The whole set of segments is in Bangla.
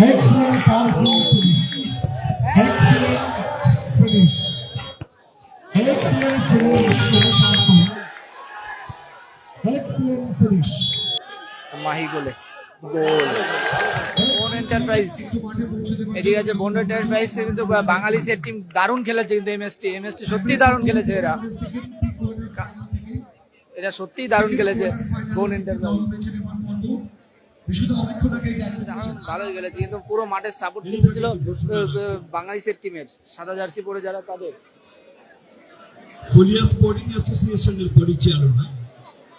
Excellent powerful finish. Excellent finish. Excellent finish. Excellent finish. Mahi গোলে গোল বন এদিকে বন এন্টারপ্রাইজ কিন্তু বাঙালি সেট টিম দারুণ খেলেছে কিন্তু এমএসটি এমএসটি সত্যি দারুণ খেলেছে এরা এরা সত্যি দারুণ খেলেছে বন এন্টারপ্রাইজ ভালোই খেলেছে কিন্তু পুরো মাঠের সাপোর্ট কিন্তু ছিল সেট টিমের সাদা জার্সি পরে যারা তাদের। ফুলিয়া স্পোর্টিং অ্যাসোসিয়েশনের পরিচালনা।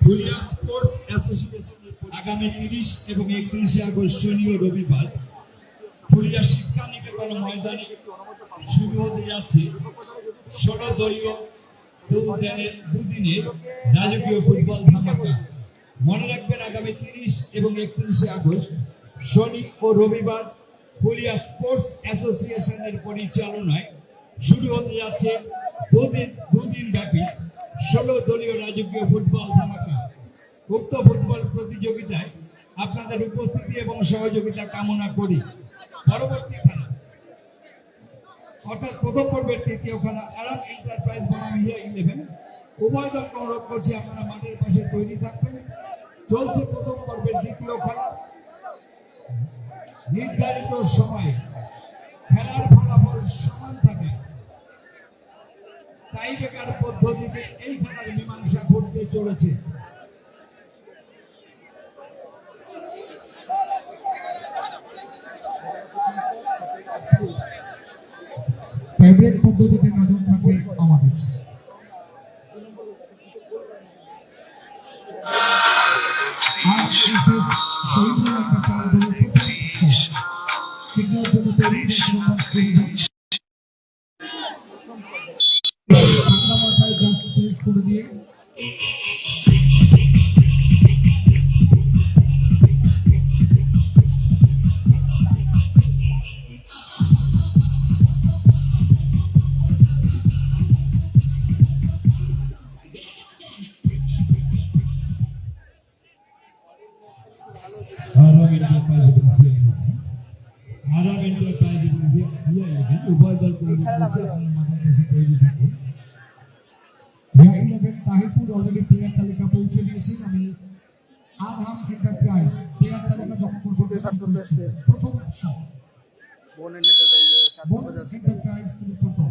ফুলিয়া স্পোর্টস অ্যাসোসিয়েশনের আগামী তিরিশ এবং একত্রিশে আগস্ট শনি ও রবিবার ফুলিয়া শিক্ষা নিকেতন ময়দানে শুরু হতে যাচ্ছে ষোলো দলীয় দুদিনের রাজকীয় ফুটবল ধামাকা। মনে রাখবেন আগামী তিরিশ এবং একত্রিশে আগস্ট, শনি ও রবিবার ফুলিয়া স্পোর্টস অ্যাসোসিয়েশনের পরিচালনায় শুরু হতে যাচ্ছে দুদিন দুদিন ব্যাপী ষোলো দলীয় রাজকীয় ফুটবল ধামাকা। উক্ত ফুটবল প্রতিযোগিতায় আপনাদের উপস্থিতি এবং সহযোগিতা কামনা করি। পরবর্তী খেলা। অর্থাৎ প্রথম পর্বের তৃতীয় খেলা আরাম এন্টারপ্রাইজ বনাম ইলেভেন। উভয় দলকে অনুরোধ করছি আপনারা মাঠের পাশে তৈরি থাকবেন। চলছে প্রথম পর্বের দ্বিতীয় খেলা। নির্ধারিত সময়ে খেলার ফলাফল সমান থাকে। টাইব্রেকার পদ্ধতিতে এই খেলার মীমাংসা ঘটতে চলেছে। টাইব্রেক পদ্ধতিতে নজর R enterprise Tahirpur already player তালিকা পৌঁছে দিয়েছেন আমি আধাম এন্টারপ্রাইজ প্লেয়ার তালিকা যখন। প্রথম শট বন এন্টারপ্রাইজ বোন কিন্তু প্রথম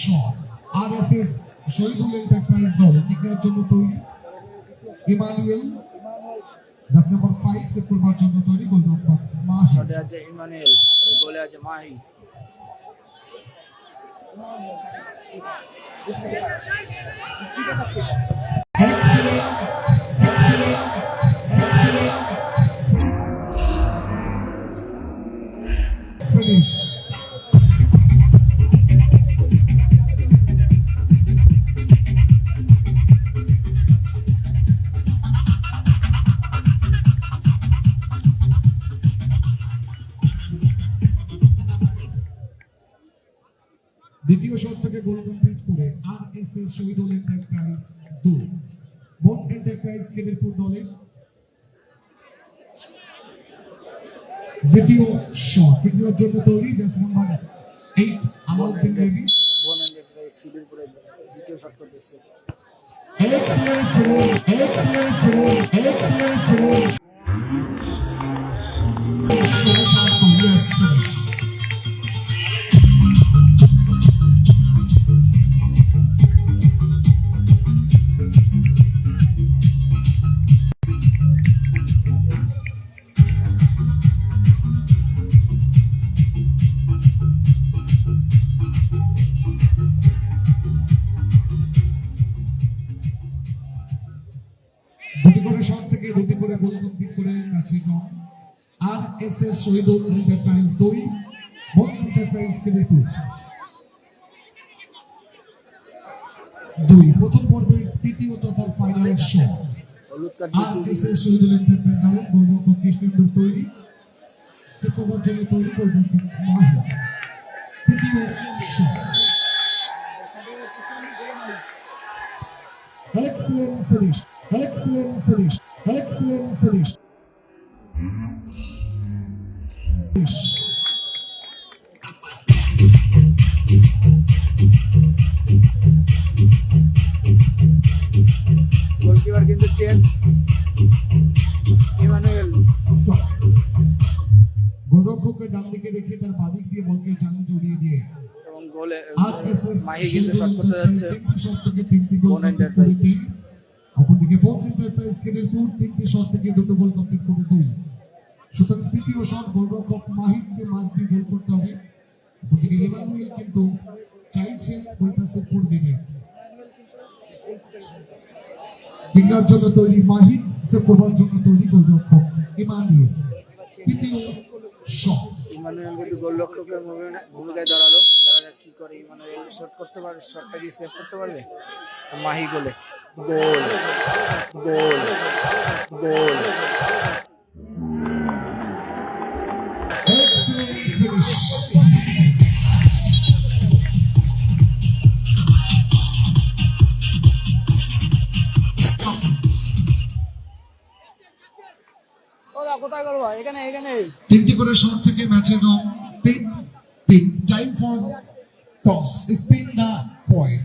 শট। আর এস এস শহীদুল এন্টারপ্রাইজ দল টিকার জন্য তৈরি। ইমানুয়েল জার্সি নাম্বার ফাইভ করবার জন্য তৈরি গোলরক্ষক মাহি। শটে আছে ইমানুয়েল গোলে আছে Mahi. Excellent, S Shahidul Enterprise দুই বোন এন্টারপ্রাইজ কেদিরপুর দলের। দ্বিতীয় শট বিক্রিয়ার জন্য তৈরি জার্সি নাম্বার এইট দেবী। বন শিবিরপুরে দ্বিতীয় শট করতে এসছে Excellent save, excellent save, excellent রং আর এস এস শহীদুল এন্টারপ্রাইজ দুই বোন এন্টারপ্রাইজ কেলিপুর দুই, প্রথম পর্বের তৃতীয় তথা ফাইনাল শট আর S S Shahidul Enterprise Gourab Krishnendu তৈরি সেপ্টেম্বর তৈরি তৃতীয় shot Excellent finish. Excellent finish. Excellent finish. Goalkeeper কিন্তু চেঞ্জ ইমানুয়েল Stop. ডান দিকে রেখে তার বাদিক দিয়ে বলকে জড়িয়ে দিয়ে। এবং গোলে মাহি কিন্তু শট করতে যাচ্ছে। তিনটি শট থেকে তিনটি গোল বোন কমপ্লিট এন্টারপ্রাইজ। করে তিন। অপরদিকে বোন এন্টারপ্রাইজ কেদেরপুর তিনটি শট থেকে দুটো গোল কমপ্লিট করে দুই। সুতরাং তৃতীয় শট গোলরক্ষক মাহিদকে মাস্ট বি গোল করতে হবে। অপরদিকে ইমানুয়েল কিন্তু চাইছে গোলটা সেভ করে দেবে কিংগার জন্য তৈরি মাহিদ সেভ করবার জন্য তৈরি গোলরক্ষক ইমানুয়েল তৃতীয় শট। ইমানুয়েল কিন্তু গোলরক্ষকের ভূমিকায় দাঁড়াল। দেখা যাক কি করে ইমানুয়েল শট করতে পারবে শটটা দিয়ে সেভ করতে পারবে? মাহি গোলে। গোল। গোল। গোল। এখানে তিনটি করে শট থেকে ম্যাচের রং তিন তিন time for toss spin the point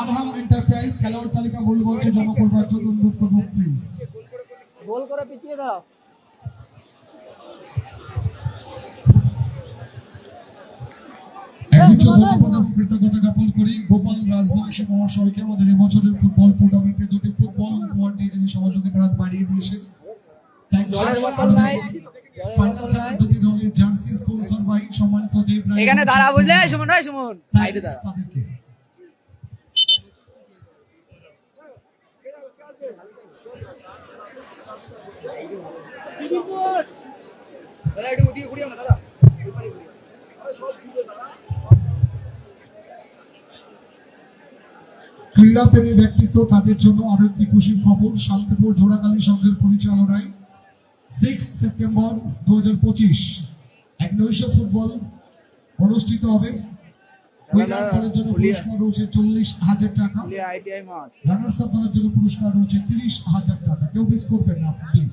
Arham Enterprise খেলোয়াড় তালিকা মঞ্চে জমা করবার জন্য অনুরোধ করব প্লিজ গোল করে পিছিয়ে দাও। একগুচ্ছ ধন্যবাদ এবং কৃতজ্ঞতা জ্ঞাপন করি গোপাল রাজবংশী মহাশয়কে আমাদের এবছরের ফুটবল টুর্নামেন্টে দুটি ফুটবল উপহার দিয়ে যিনি সহযোগিতার হাত বাড়িয়ে দিয়েছেন। এখানে দাঁড়া বুঝলে? সুমন ভাই সুমন। সাইডে দাঁড়া। দাদা একটু উঠিয়ে ঘুরিয়ে না দাদা। ক্রীড়াপ্রেমী ব্যক্তিত্ব তাদের জন্য আরও একটি খুশির খবর শান্তিপুর জোড়াকালী সংঘের পরিচালনায় সিক্স সেপ্টেম্বর দু হাজার পঁচিশ। এক নৈশ ফুটবল অনুষ্ঠিত হবে। উইনার্স জন্য পুরস্কার রয়েছে চল্লিশ হাজার টাকা। রানার্স আপ দলের জন্য পুরস্কার রয়েছে তিরিশ হাজার টাকা। কেউ মিস করবেন না প্লিজ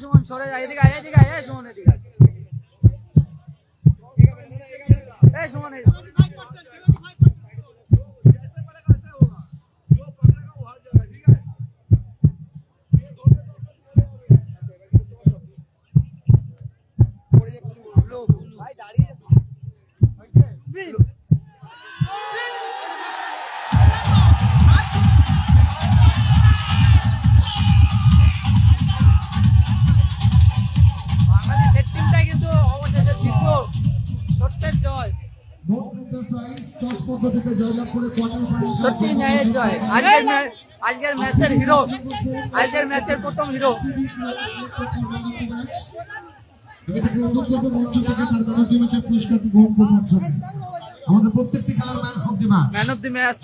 সুমন সরে যা এদিকে আয় এদিকে আয় সুমন এদিকে আয়। সুমন বাঙালি সেট কিন্তু অবশেষে জিতলো। সত্যের জয়। সত্যি ন্যায়ের আজকের ম্যাচের হিরো আজকের ম্যাচের প্রথম হিরো তাকে অনুরোধ মঞ্চ থেকে তার ম্যান অফ দি ম্যাচের পুরস্কারটি গ্রহণ করবার জন্য আমাদের প্রত্যেকটি কার man of the match man of the match